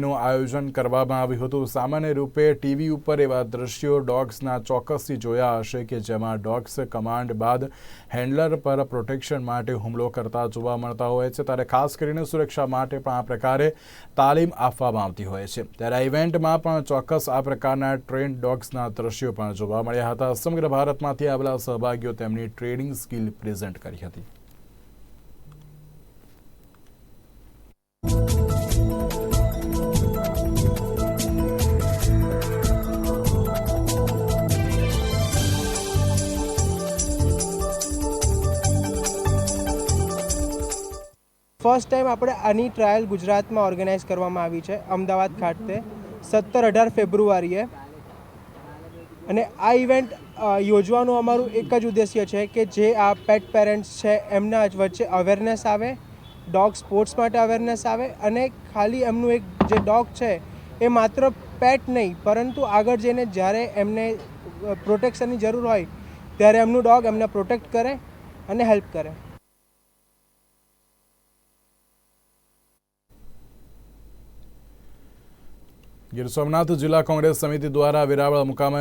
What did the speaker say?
નું આયોજન કરવામાં આવ્યું હતું. સામાન્ય રૂપે ટીવી ઉપર એવા દ્રશ્યો ડોગ્સના ચોક્કસથી જોયા હશે કે જેમાં ડોગ્સ કમાન્ડ બાદ હેન્ડલર પર પ્રોટેક્શન માટે હુમલો કરતા જોવા મળતા હોય છે. ત્યારે ખાસ કરીને સુરક્ષા માટે પણ આ પ્રકારે તાલીમ આપવામાં આવતી હોય છે. ત્યારે ઇવેન્ટમાં પણ ચોક્કસ આ પ્રકારના ટ્રેન્ડ ડોગ્સના દ્રશ્યો પણ જોવા મળ્યા હતા. સમગ્ર ભારતમાંથી આવેલા સહભાગીઓ તેમની ટ્રેનિંગ સ્કિલ પ્રેઝન્ટ કરી હતી. ફર્સ્ટ ટાઈમ આપણે આની ટ્રાયલ ગુજરાતમાં ઓર્ગેનાઇઝ કરવામાં આવી છે, અમદાવાદ ખાતે, સત્તર અઢાર ફેબ્રુઆરીએ. અને આ ઇવેન્ટ યોજવાનું અમારું એક જ ઉદ્દેશ્ય છે કે જે આ પેટ પેરેન્ટ્સ છે એમના વચ્ચે અવેરનેસ આવે ડોગ સ્પોર્ટ્સ માટે અવેરનેસ આવે અને ખાલી એમનું એક જે ડોગ છે એ માત્ર પેટ નહીં, પરંતુ આગળ જઈને જ્યારે એમને પ્રોટેક્શનની જરૂર હોય, ત્યારે એમનું ડોગ એમને પ્રોટેક્ટ કરે અને હેલ્પ કરે. ગીર સોમનાથ જિલ્લા કોંગ્રેસ સમિતિ દ્વારા વેરાવળ મુકામે